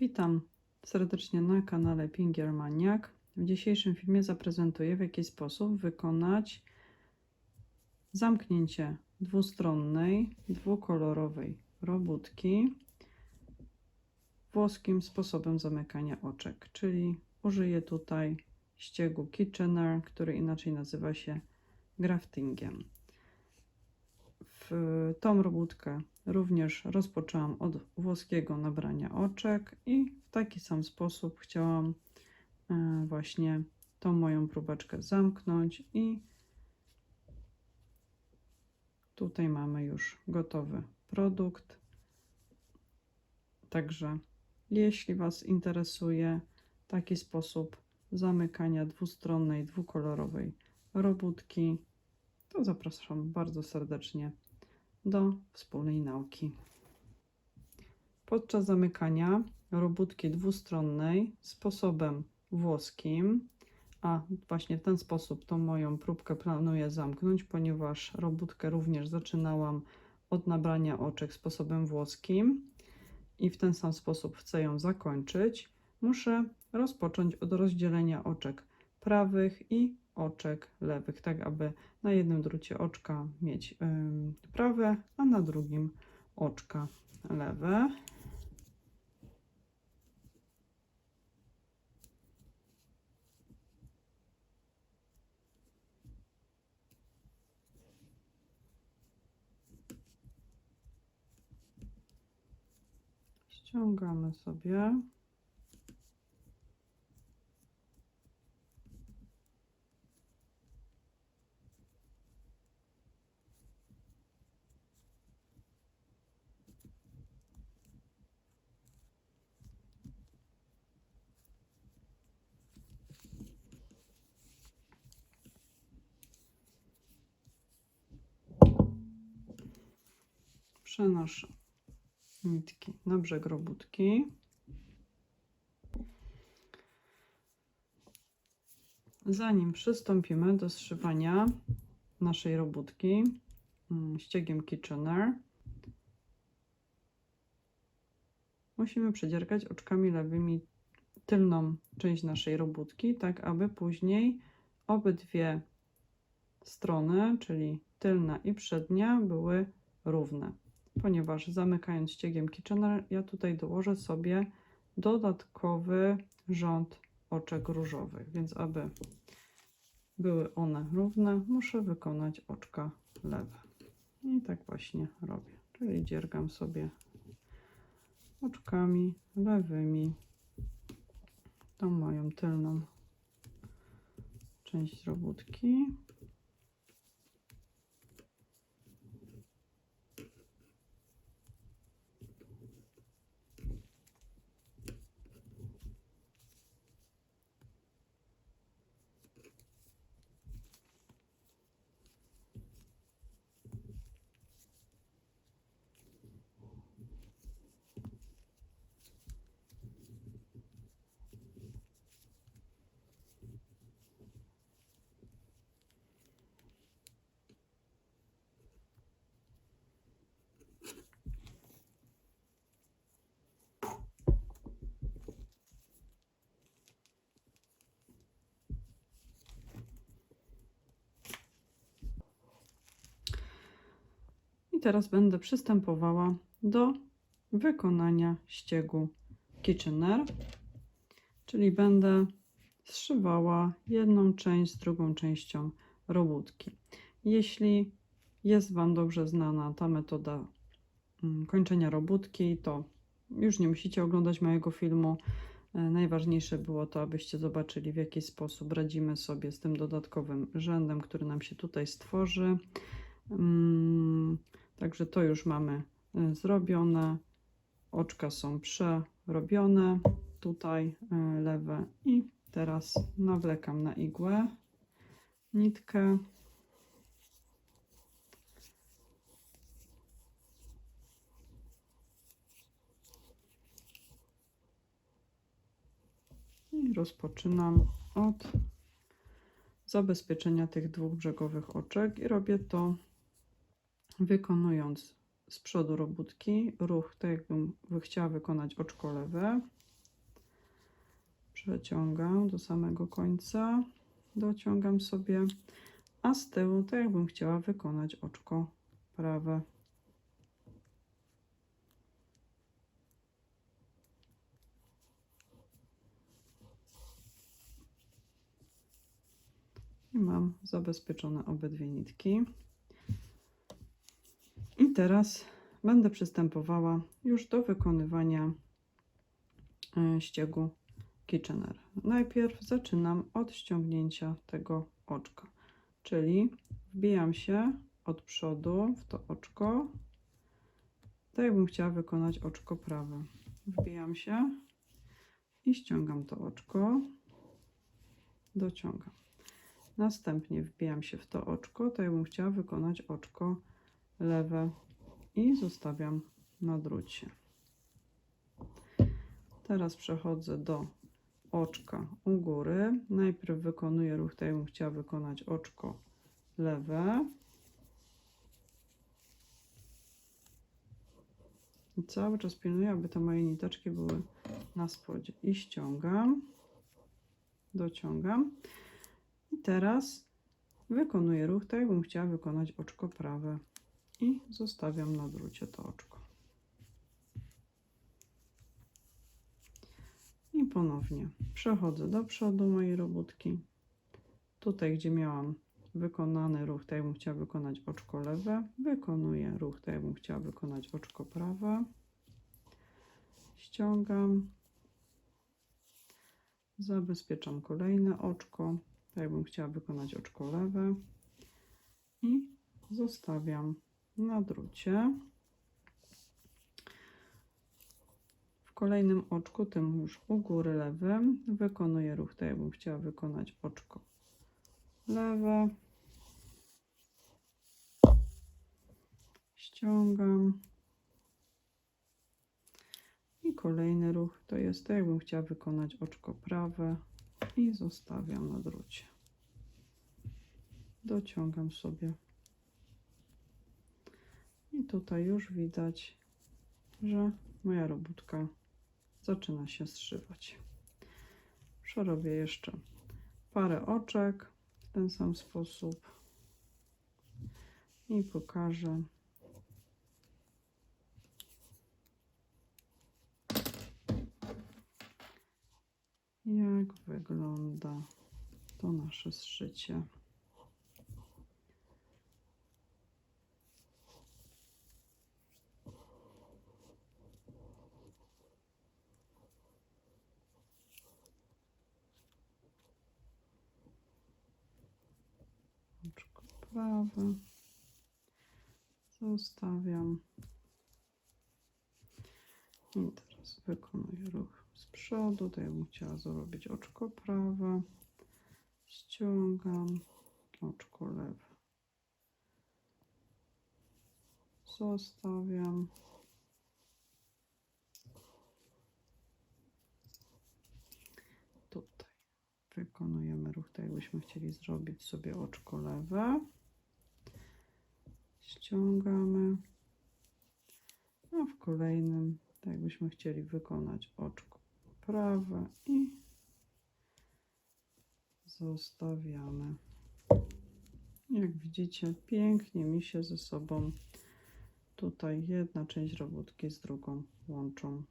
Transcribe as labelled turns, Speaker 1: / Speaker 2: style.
Speaker 1: Witam serdecznie na kanale Pingier Maniak. W dzisiejszym filmie zaprezentuję w jaki sposób wykonać zamknięcie dwustronnej, dwukolorowej robótki włoskim sposobem zamykania oczek, czyli użyję tutaj ściegu Kitchener, który inaczej nazywa się graftingiem. W tą robótkę również rozpoczęłam od włoskiego nabrania oczek i w taki sam sposób chciałam e, właśnie tą moją próbeczkę zamknąć i tutaj mamy już gotowy produkt. Także jeśli Was interesuje taki sposób zamykania dwustronnej, dwukolorowej robótki, to zapraszam bardzo serdecznie do wspólnej nauki. Podczas zamykania robótki dwustronnej sposobem włoskim, a właśnie w ten sposób tą moją próbkę planuję zamknąć, ponieważ robótkę również zaczynałam od nabrania oczek sposobem włoskim i w ten sam sposób chcę ją zakończyć, muszę rozpocząć od rozdzielenia oczek prawych i oczek lewych, tak aby na jednym drucie oczka mieć ym, prawe, a na drugim oczka lewe. Ściągamy sobie. Przenoszę. Nitki. Na brzeg robótki. Zanim przystąpimy do zszywania naszej robótki mm, ściegiem Kitchener, musimy przedziergać oczkami lewymi tylną część naszej robótki, tak aby później obydwie strony, czyli tylna i przednia, były równe ponieważ zamykając ściegiem Kitchener, ja tutaj dołożę sobie dodatkowy rząd oczek różowych, więc aby były one równe, muszę wykonać oczka lewe. I tak właśnie robię, czyli dziergam sobie oczkami lewymi tą moją tylną część robótki. Teraz będę przystępowała do wykonania ściegu Kitchener, czyli będę zszywała jedną część z drugą częścią robótki. Jeśli jest Wam dobrze znana ta metoda mm, kończenia robótki, to już nie musicie oglądać mojego filmu. E, Najważniejsze było to, abyście zobaczyli, w jaki sposób radzimy sobie z tym dodatkowym rzędem, który nam się tutaj stworzy. Także to już mamy y, zrobione. Oczka są przerobione. Tutaj y, lewe. I teraz nawlekam na igłę nitkę. I rozpoczynam od zabezpieczenia tych dwóch brzegowych oczek i robię to wykonując z przodu robótki ruch, tak jakbym chciała wykonać oczko lewe, przeciągam do samego końca, dociągam sobie, a z tyłu, tak jakbym chciała wykonać oczko prawe. I mam zabezpieczone obydwie nitki. I teraz będę przystępowała już do wykonywania e, ściegu Kitchener. Najpierw zaczynam od ściągnięcia tego oczka, czyli wbijam się od przodu w to oczko, tak jakbym chciała wykonać oczko prawe. Wbijam się i ściągam to oczko, dociągam. Następnie wbijam się w to oczko, tak jakbym chciała wykonać oczko lewe i zostawiam na drucie. Teraz przechodzę do oczka u góry. Najpierw wykonuję ruch, tak jakbym chciała wykonać oczko lewe. I cały czas pilnuję, aby te moje niteczki były na spodzie. I ściągam, dociągam. I teraz wykonuję ruch, tak jakbym chciała wykonać oczko prawe. I zostawiam na drucie to oczko. I ponownie przechodzę do przodu mojej robótki. Tutaj, gdzie miałam wykonany ruch, tak jakbym chciała wykonać oczko lewe, wykonuję ruch, tak jakbym chciała wykonać oczko prawe. Ściągam. Zabezpieczam kolejne oczko, tak jakbym chciała wykonać oczko lewe. I zostawiam na drucie. W kolejnym oczku, tym już u góry lewym, wykonuję ruch, tak jakbym chciała wykonać oczko lewe. Ściągam. I kolejny ruch to jest tak, jakbym chciała wykonać oczko prawe i zostawiam na drucie. Dociągam sobie. Tutaj już widać, że moja robótka zaczyna się zszywać. Przerobię jeszcze parę oczek w ten sam sposób i pokażę. Jak wygląda to nasze zszycie. Prawe. Zostawiam. I teraz wykonuję ruch z przodu. Tutaj bym chciała zrobić oczko prawe. Ściągam. Oczko lewe. Zostawiam. Tutaj wykonujemy ruch, tak jakbyśmy chcieli zrobić sobie oczko lewe. Ściągamy. A w kolejnym, tak jakbyśmy chcieli wykonać oczko prawe i zostawiamy. Jak widzicie, pięknie mi się ze sobą tutaj jedna część robótki z drugą łączą.